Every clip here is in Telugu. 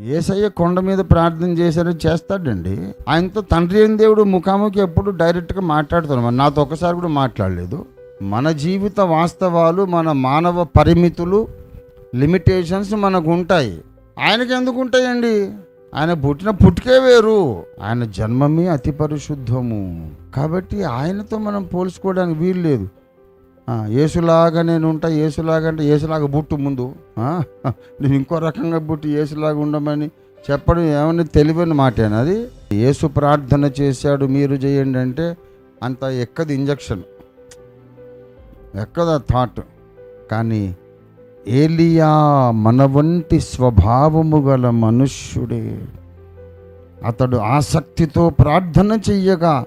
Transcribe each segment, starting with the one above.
ఏసయ్య కొండ మీద ప్రార్థన చేశారని చేస్తాడండి. ఆయనతో తండ్రి అయిన దేవుడు ముఖాముఖి ఎప్పుడు డైరెక్ట్గా మాట్లాడుతున్నాం మరి నాతో ఒకసారి కూడా మాట్లాడలేదు. మన జీవిత వాస్తవాలు మన మానవ పరిమితులు లిమిటేషన్స్ మనకు ఉంటాయి. ఆయనకి ఎందుకు ఉంటాయండి? ఆయన పుట్టిన పుట్టుకే వేరు. ఆయన జన్మమే అతి పరిశుద్ధము. కాబట్టి ఆయనతో మనం పోల్చుకోవడానికి వీలు లేదు. ఏసులాగా నేను ఉంటా ఏసులాగా అంటే యేసులాగా బుట్టు ముందు. నేను నువ్వు ఇంకో రకంగా బుట్టి ఏసులాగా ఉండమని చెప్పడం ఏమని తెలివని మాటేనా అది? ఏసు ప్రార్థన చేశాడు మీరు చేయండి అంటే అంత ఎక్కది ఇంజక్షన్. ఎక్కద థాట్. కానీ ఏలియా మన వంటి స్వభావము గల మనుష్యుడే. అతడు ఆసక్తితో ప్రార్థన చెయ్యగా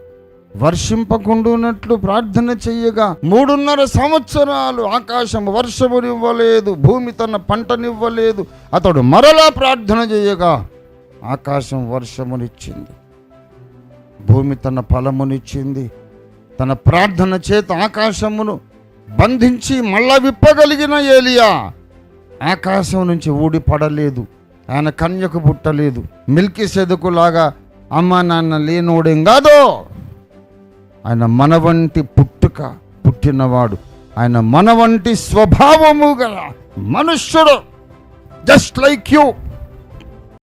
వర్షింపకుండునట్లు ప్రార్థన చెయ్యగా మూడున్నర సంవత్సరాలు ఆకాశం వర్షమునివ్వలేదు భూమి తన పంటనివ్వలేదు. అతడు మరలా ప్రార్థన చేయగా ఆకాశం వర్షమునిచ్చింది భూమి తన ఫలమునిచ్చింది. తన ప్రార్థన చేత ఆకాశమును బంధించి మళ్ళా విప్పగలిగిన ఏలియా. ఆకాశం నుంచి ఊడి పడలేదు ఆయన కన్యకు పుట్టలేదు. మిల్కీ సెదుకులాగా అమ్మ నాన్న లేనోడేం కాదో? ఆయన మన వంటి పుట్టుక పుట్టినవాడు. ఆయన మన వంటి స్వభావము గల మనుష్యుడు. Just like you